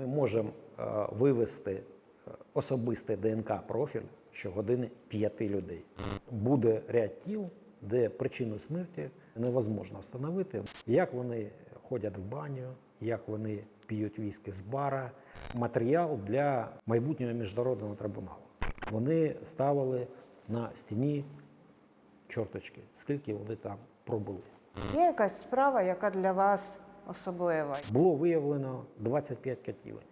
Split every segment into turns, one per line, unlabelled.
ми можемо е, вивести е, особистий ДНК-профіль щогодини п'яти людей. Буде ряд тіл, де причину смерті невозможно встановити, як вони ходять в баню, як вони п'ють віскі з бара. Матеріал для майбутнього міжнародного трибуналу. Вони ставили на стіні чорточки, скільки вони там пробули.
Є якась справа, яка для вас особлива?
Було виявлено 25 катівень.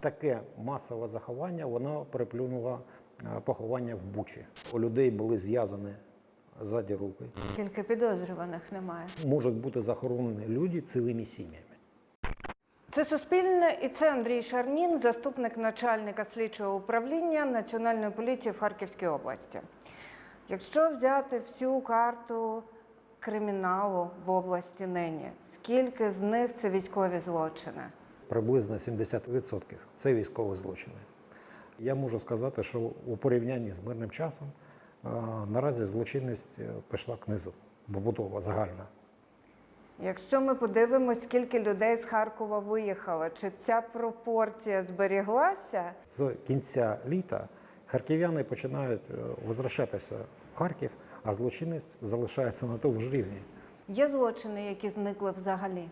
Таке масове заховання воно переплюнуло е, поховання в Бучі. У людей були зв'язані ззаді руки.
Тільки підозрюваних немає.
Можуть бути захоронені люди цілими сім'ями.
Це Суспільне і це Андрій Шарнін, заступник начальника слідчого управління Національної поліції в Харківській області. Якщо взяти всю карту криміналу в області нині, скільки з них це військові злочини?
Приблизно 70% це військові злочини. Я можу сказати, що у порівнянні з мирним часом е, наразі злочинність е, пішла книзу, побутова, загальна.
Якщо ми подивимось, скільки людей з Харкова виїхало, чи ця пропорція зберіглася?
З кінця літа харків'яни починають е, возвращатися в Харків, а злочинність залишається на тому ж рівні.
Є злочини, які зникли взагалі.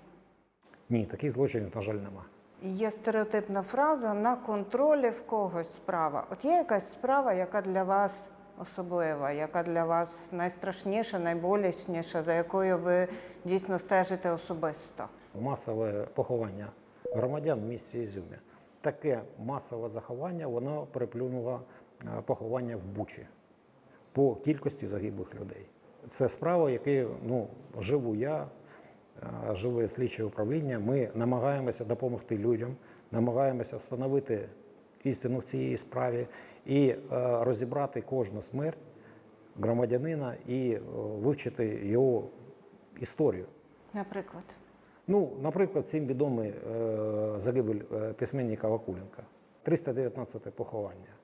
Ні, таких злочинів, на жаль, нема.
Є стереотипна фраза на контролі в когось справа. От є якась справа, яка для вас особлива, яка для вас найстрашніша, найболісніша, за якою ви дійсно стежите особисто.
Масове поховання громадян в місті Ізюмі. Таке масове заховання воно переплюнуло е, поховання в Бучі по кількості загиблих людей. Це справа, якою ну, живу я, живе слідче управління. Ми намагаємося допомогти людям, намагаємося встановити істину в цій справі і е, розібрати кожну смерть громадянина і е, вивчити його історію.
Наприклад,
Ну, наприклад, всім відомий е, загибель е, письменника Вакуленка. 319 поховання.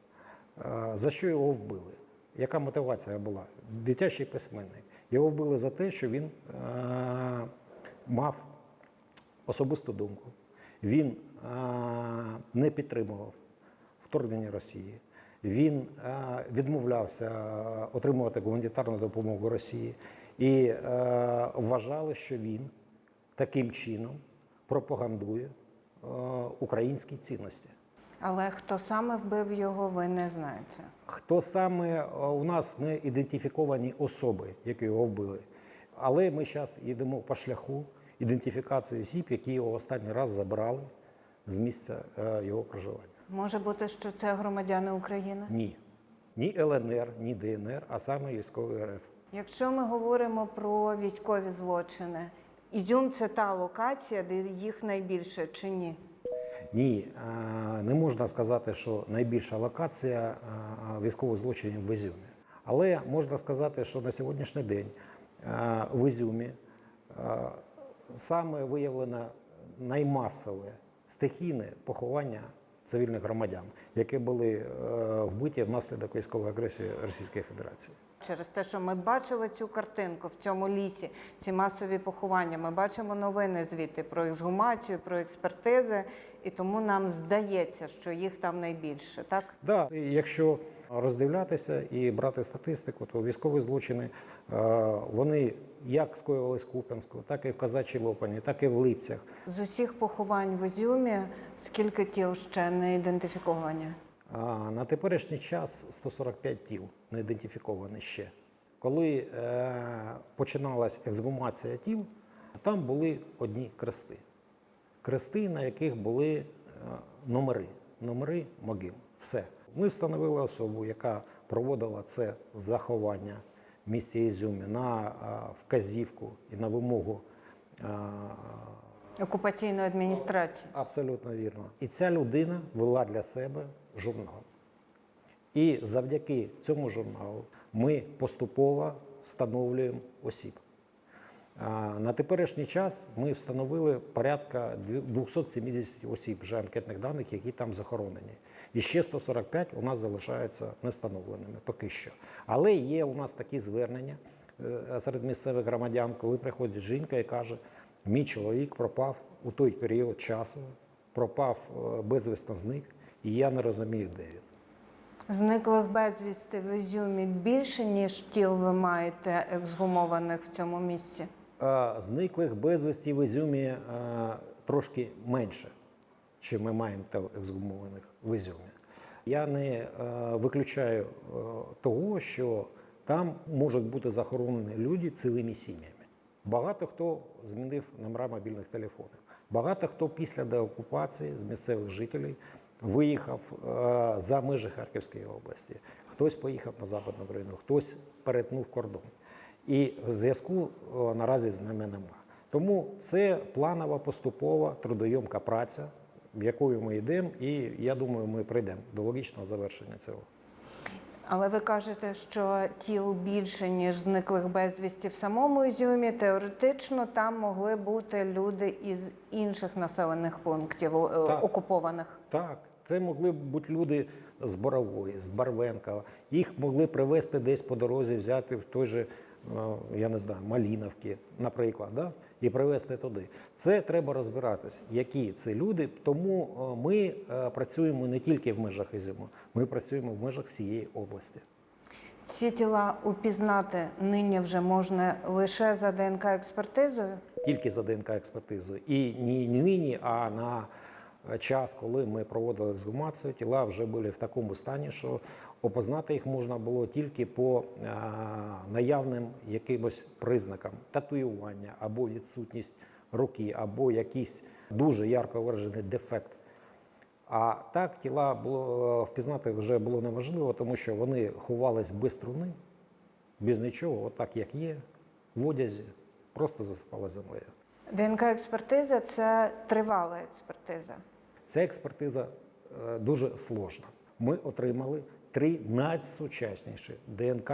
Е, за що його вбили? Яка мотивація була? Дитячий письменник. Його вбили за те, що він е, мав особисту думку. Він е, не підтримував вторгнення Росії. Він е, відмовлявся отримувати гуманітарну допомогу Росії і е, вважали, що він таким чином пропагандує е, українські цінності.
Але хто саме вбив його, ви не знаєте.
Хто саме е, у нас не ідентифіковані особи, які його вбили. Але ми зараз йдемо по шляху ідентифікації осіб, які його останній раз забрали з місця е, його проживання.
Може бути, що це громадяни України?
Ні. Ні ЛНР, ні ДНР, а саме військовий РФ.
Якщо ми говоримо про військові злочини, Ізюм це та локація, де їх найбільше чи ні?
Ні, не можна сказати, що найбільша локація військових злочинів в Ізюмі. Але можна сказати, що на сьогоднішній день в Ізюмі саме виявлено наймасове стихійне поховання цивільних громадян, які були е, вбиті внаслідок військової агресії Російської Федерації.
Через те, що ми бачили цю картинку в цьому лісі, ці масові поховання, ми бачимо новини звідти про ексгумацію, про експертизи, і тому нам здається, що їх там найбільше, так?
Да, якщо роздивлятися і брати статистику, то військові злочини е, вони як скоювались в Куп'янську, так і в Казачій Лопані, так і в Липцях.
З усіх поховань в Ізюмі скільки тіл ще не ідентифіковані?
На теперішній час 145 тіл не ідентифіковані ще. Коли е, починалась ексгумація тіл, там були одні крести. Крести, на яких були е, номери, номери могил. Все. Ми встановили особу, яка проводила це заховання в місті Ізюмі на е, вказівку і на вимогу. е,
Окупаційної адміністрації.
Абсолютно вірно. І ця людина вела для себе журнал. І завдяки цьому журналу ми поступово встановлюємо осіб. На теперішній час ми встановили порядка 270 осіб вже анкетних даних, які там захоронені. І ще 145 у нас залишаються невстановленими поки що. Але є у нас такі звернення е, серед місцевих громадян, коли приходить жінка і каже, мій чоловік пропав у той період часу, пропав е, безвісно зник, і я не розумію, де він.
Зниклих безвісти в Ізюмі більше, ніж тіл ви маєте ексгумованих в цьому місці.
Зниклих безвісті в Ізюмі трошки менше, чим ми маємо ексгумованих в Ізюмі. Я не виключаю того, що там можуть бути захоронені люди цілими сім'ями. Багато хто змінив номера мобільних телефонів. Багато хто після деокупації з місцевих жителів виїхав е, за межі Харківської області. Хтось поїхав на Западну Україну, хтось перетнув кордон. І зв'язку наразі з ними нема. Тому це планова, поступова, трудойомка праця, якою ми йдемо, і я думаю, ми прийдемо до логічного завершення цього.
Але ви кажете, що тіл більше, ніж зниклих безвісті в самому Ізюмі. Теоретично там могли бути люди із інших населених пунктів е,
Так.
окупованих.
Так, це могли б бути люди з Борової, з Барвенка. Їх могли привезти десь по дорозі, взяти в той же, е, я не знаю, Маліновки, наприклад, да? і привезти туди. Це треба розбиратись, які це люди. Тому е, ми е, працюємо не тільки в межах Ізюму, ми працюємо в межах всієї області.
Ці тіла упізнати нині вже можна лише за ДНК експертизою.
тільки за ДНК експертизою. І не нині, а на час, коли ми проводили ексгумацію, тіла вже були в такому стані, що опознати їх можна було тільки по наявним якимось признакам татуювання або відсутність руки, або якийсь дуже ярко виражений дефект. А так тіла було впізнати вже було неможливо, тому що вони ховались без труни, без нічого, отак як є, в одязі, просто засипали землею.
ДНК експертиза це тривала експертиза.
Ця експертиза е, дуже сложна. Ми отримали три найсучасніші ДНК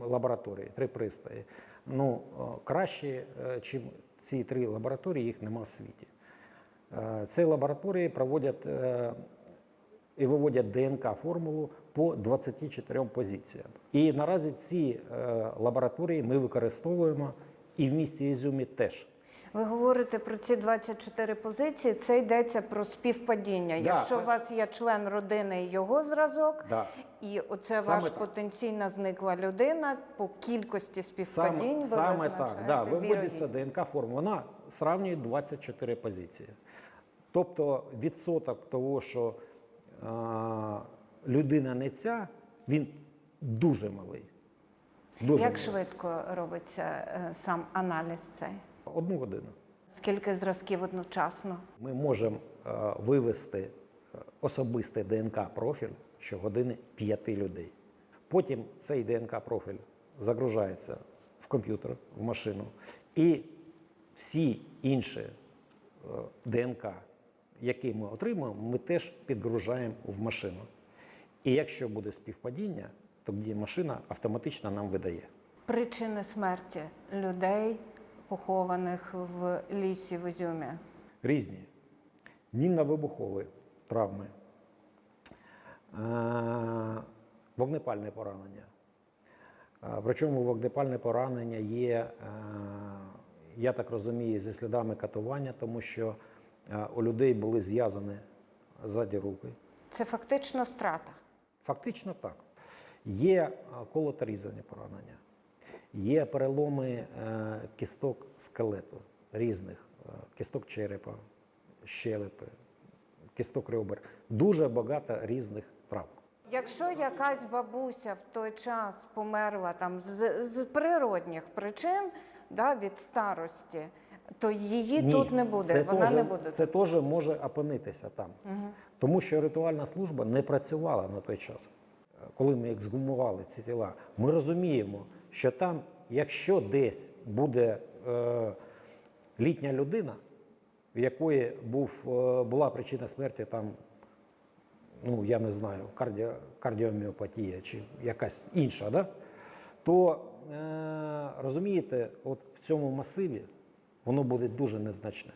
лабораторії, три пристрої. Ну, е, краще, ніж ці три лабораторії, їх нема в світі. Е, Ці лабораторії проводять е, і виводять ДНК-формулу по 24 позиціям. І наразі ці е, лабораторії ми використовуємо і в місті Ізюмі теж.
Ви говорите про ці 24 позиції. Це йдеться про співпадіння. Якщо
так.
у вас є член родини і його зразок,
Да.
і оце
Саме
ваш
так.
потенційна зникла людина по кількості співпадінь,
Саме,
ви
саме так, да, виводиться. ДНК форма. Вона сравнює 24 позиції. Тобто відсоток того, що а, людина не ця, він дуже малий. Дуже
Як швидко робиться е, сам аналіз цей?
Одну годину.
Скільки зразків одночасно?
Ми можемо е, вивести е, особистий ДНК-профіль щогодини п'яти людей. Потім цей ДНК-профіль загружається в комп'ютер, в машину, і всі інші ДНК, які ми отримуємо, ми теж підгружаємо в машину. І якщо буде співпадіння, тоді машина автоматично нам видає.
Причини смерті людей, похованих в лісі в Ізюмі.
різні. Мінно-вибухові травми, вогнепальне поранення. Причому вогнепальне поранення є, я так розумію, зі слідами катування, тому що у людей були зв'язані ззаді руки.
Це фактично страта.
Фактично так. Є е, колоторізані поранення, є переломи е, кісток скелету різних, е, кісток черепа, щелепи, кісток ребер. Дуже багато різних травм.
Якщо якась бабуся в той час померла там з, з природних причин, да, від старості, то її
Ні,
тут не буде.
Це
Вона
теж,
не буде.
Це теж може опинитися там. Тому що ритуальна служба не працювала на той час. Коли ми ексгумували ці тіла, ми розуміємо, що там, якщо десь буде е, літня людина, в якої був, е, була причина смерті, там, ну я не знаю, кардіо, кардіоміопатія чи якась інша, да? то е, розумієте, от в цьому масиві воно буде дуже незначне.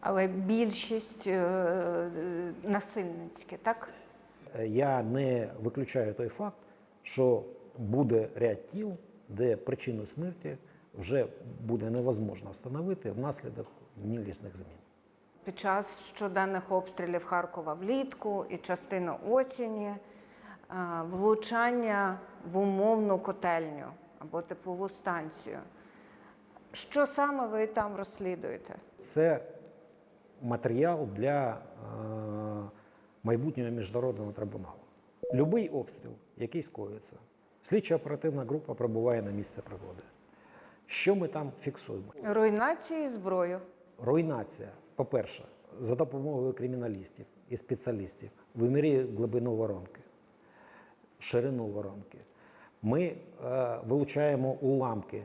Але більшість е, е, насильницькі, так?
Я не виключаю той факт, що буде ряд тіл, де причину смерті вже буде невозможно встановити внаслідок днілісних змін.
під час щоденних обстрілів Харкова влітку і частину осені е, влучання в умовну котельню або теплову станцію. Що саме ви там розслідуєте?
Це матеріал для е, майбутнього міжнародного трибуналу. Любий обстріл, який скоюється, слідча оперативна група прибуває на місце пригоди. Що ми там фіксуємо?
Руйнації зброю.
Руйнація, по-перше, за допомогою криміналістів і спеціалістів вимірює глибину воронки, ширину воронки. Ми е, вилучаємо уламки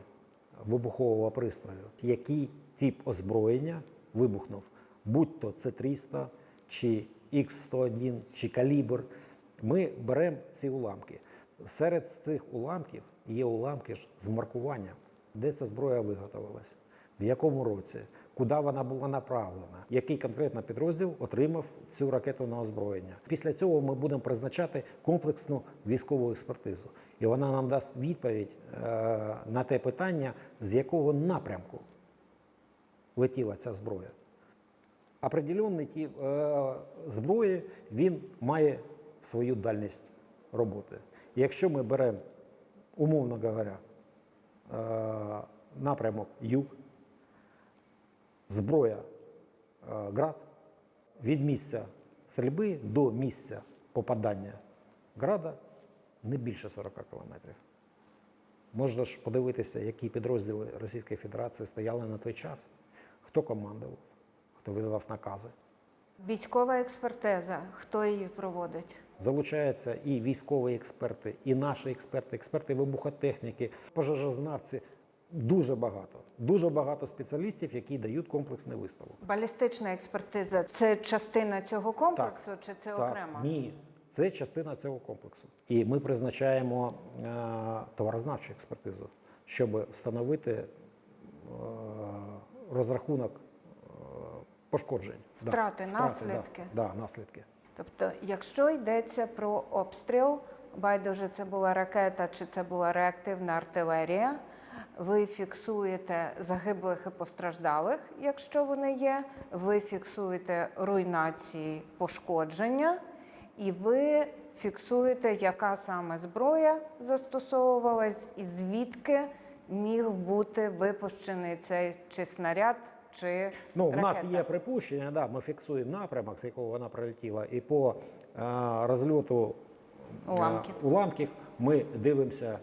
вибухового пристрою, який тип озброєння вибухнув, будь то С-300, чи Х-101, чи калібр. Ми беремо ці уламки. Серед цих уламків є уламки ж з маркуванням, де ця зброя виготовилася, в якому році, куди вона була направлена, який конкретно підрозділ отримав цю ракету на озброєння. Після цього ми будемо призначати комплексну військову експертизу, і вона нам дасть відповідь е, на те питання, з якого напрямку летіла ця зброя. Определенний тип е, зброї він має свою дальність роботи. Якщо ми беремо, умовно говоря, е, напрямок юг, зброя е, град, від місця стрільби до місця попадання града не більше 40 кілометрів. Можна ж подивитися, які підрозділи Російської Федерації стояли на той час, хто командував, хто видавав накази.
Військова експертиза. Хто її проводить?
Залучаються і військові експерти, і наші експерти, експерти вибухотехніки, пожежознавці. Дуже багато, дуже багато спеціалістів, які дають комплексний виставок.
Балістична експертиза це частина цього комплексу чи це
Так,
окремо?
Ні, це частина цього комплексу. І ми призначаємо е, товарознавчу експертизу, щоб встановити е, розрахунок пошкоджень. Да,
Втрати, наслідки.
Да, да, наслідки.
Тобто, якщо йдеться про обстріл, байдуже це була ракета чи це була реактивна артилерія, ви фіксуєте загиблих і постраждалих, якщо вони є, ви фіксуєте руйнації, пошкодження, і ви фіксуєте, яка саме зброя застосовувалась і звідки міг бути випущений цей чи снаряд, чи
Ну, в нас
ракета.
є припущення, да, ми фіксуємо напрямок, з якого вона прилетіла, і по е, розльоту е,
Уламків.
уламків ми дивимося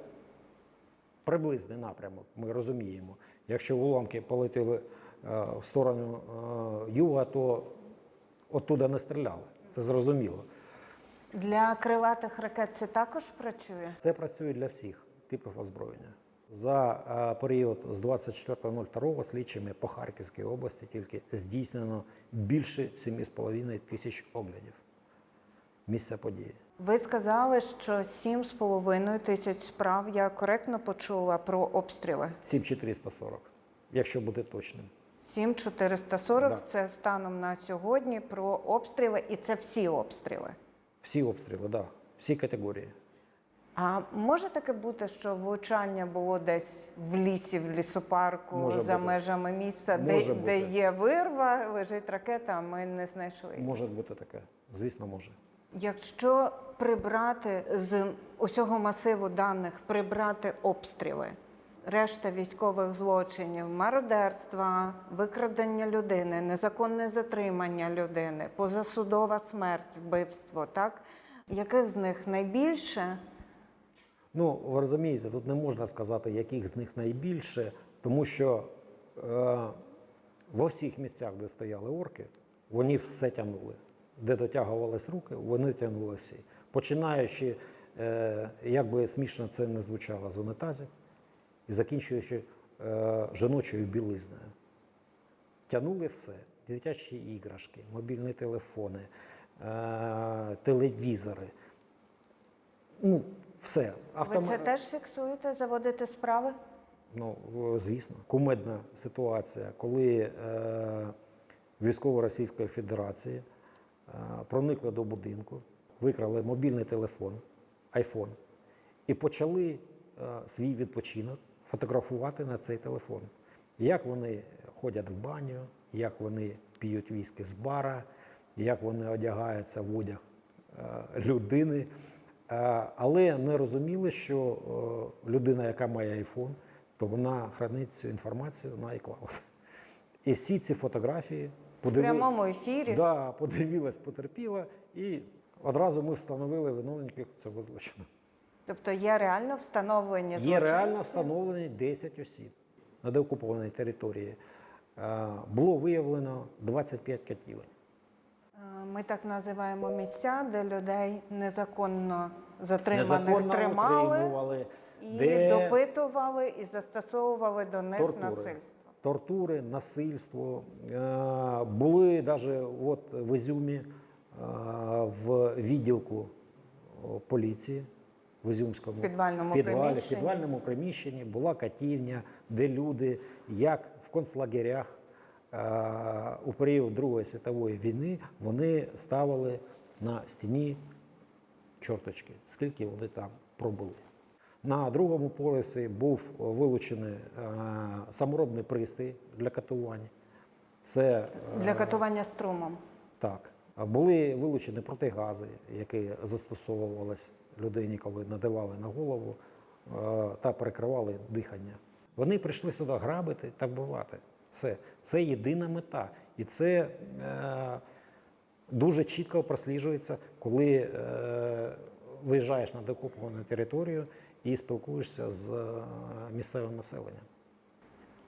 приблизний напрямок. Ми розуміємо. Якщо уламки полетіли е, в сторону е, юга, то оттуда не стріляли. Це зрозуміло.
Для крилатих ракет це також працює.
Це працює для всіх типів озброєння. За е, період з 24.02 слідчими по Харківській області тільки здійснено більше 7,5 тисяч оглядів місця події.
Ви сказали, що 7,5 тисяч справ. Я коректно почула про обстріли.
7440, якщо бути точним.
7,440
Да.
це станом на сьогодні про обстріли, і це всі обстріли.
Всі обстріли, да, всі категорії.
А може таке бути, що влучання було десь в лісі, в лісопарку,
Може
за
бути.
межами міста,
Може
де, де є вирва, лежить ракета, а ми не знайшли.
Може бути таке. Звісно, може.
Якщо прибрати з усього масиву даних, прибрати обстріли, решта військових злочинів, мародерства, викрадення людини, незаконне затримання людини, позасудова смерть, вбивство, так? Яких з них найбільше?
Ну, ви розумієте, тут не можна сказати, яких з них найбільше, тому що е, во всіх місцях, де стояли орки, вони все тягнули. Де дотягувались руки, вони тягнули всі. Починаючи, е, як би смішно це не звучало, з унитазів і закінчуючи е, жіночою білизною. Тягнули все: дитячі іграшки, мобільні телефони, е, телевізори. Ну, все.
Ви це теж фіксуєте, заводите справи?
Ну, звісно, кумедна ситуація, коли е, військово Російської Федерації е, проникли до будинку, викрали мобільний телефон, айфон, і почали е, свій відпочинок фотографувати на цей телефон. Як вони ходять в баню, як вони п'ють віскі з бара, як вони одягаються в одяг е, людини. Е, Але не розуміли, що е, людина, яка має айфон, то вона хранить цю інформацію на iCloud. І всі ці фотографії
В прямому ефірі.
Да, подивилась, потерпіла, і одразу ми встановили виновників цього злочину.
Тобто є реально встановлені
Є реально встановлені 10 осіб на деокупованій території. Е, Було виявлено 25 катівень.
Е, Ми так називаємо місця, де людей незаконно затриманих
Незаконно
тримали і
де
допитували і застосовували до них
Тортури.
насильство.
тортури, насильство. Е, Були навіть от в Ізюмі е, в відділку поліції в Ізюмському
підвальному
в підвалі, в
приміщенні.
підвальному приміщенні була катівня, де люди, як в концлагерях у період Другої світової війни, вони ставили на стіні чорточки, скільки вони там пробули. На другому поверсі був вилучений е, саморобний пристрій для катування. Це е,
Для катування струмом.
так. Були вилучені протигази, які застосовувалися людині, коли надавали на голову е, та перекривали дихання. Вони прийшли сюди грабити та вбивати. Все. Це єдина мета. І це е, дуже чітко просліджується, коли е, виїжджаєш на деокуповану територію і спілкуєшся з е, місцевим населенням.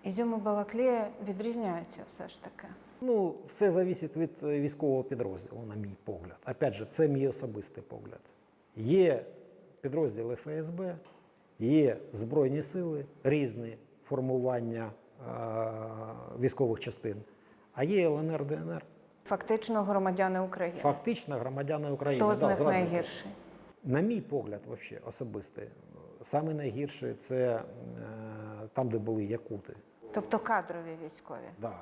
Ізюм і Балаклія відрізняються все ж таки.
Ну, все залежить від е, військового підрозділу, на мій погляд. Опять же, це мій особистий погляд. Є підрозділи ФСБ, є Збройні сили, різні формування військових частин, а є ЛНР, ДНР.
Фактично громадяни України.
Фактично громадяни України.
Хто з них
зрадники.
найгірший?
На мій погляд, вообще, особистий, саме найгірше це е, там, де були якути.
Тобто кадрові військові.
Да.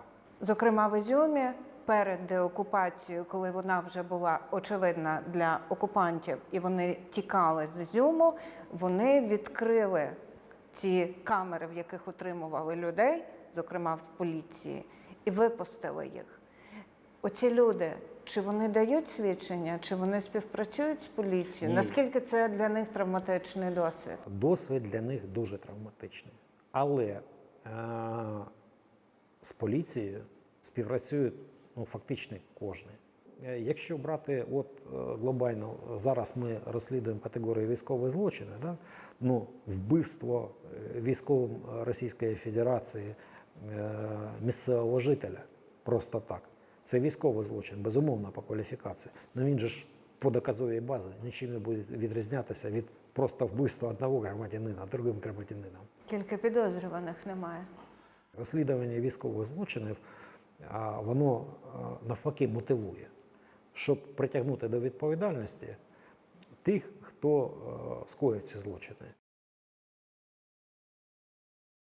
Зокрема, в Ізюмі перед деокупацією, коли вона вже була очевидна для окупантів, і вони тікали з Ізюму, вони відкрили ці камери, в яких утримували людей, зокрема в поліції, і випустили їх. Оці люди, чи вони дають свідчення, чи вони співпрацюють з поліцією?
Ні.
Наскільки це для них травматичний досвід?
Досвід для них дуже травматичний. Але е, з поліцією співпрацює ну, фактично кожен. Е, Якщо брати от е, глобально, зараз ми розслідуємо категорію військові злочини, да? ну, вбивство е, військовим Російської Федерації місцевого жителя просто так. Це військовий злочин, безумовно, по кваліфікації. Ну він же ж по доказовій базі нічим не буде відрізнятися від просто вбивства одного громадянина другим громадянином.
Тільки підозрюваних немає.
Розслідування військових злочинів воно навпаки мотивує, щоб притягнути до відповідальності тих, хто е, скоїв ці злочини.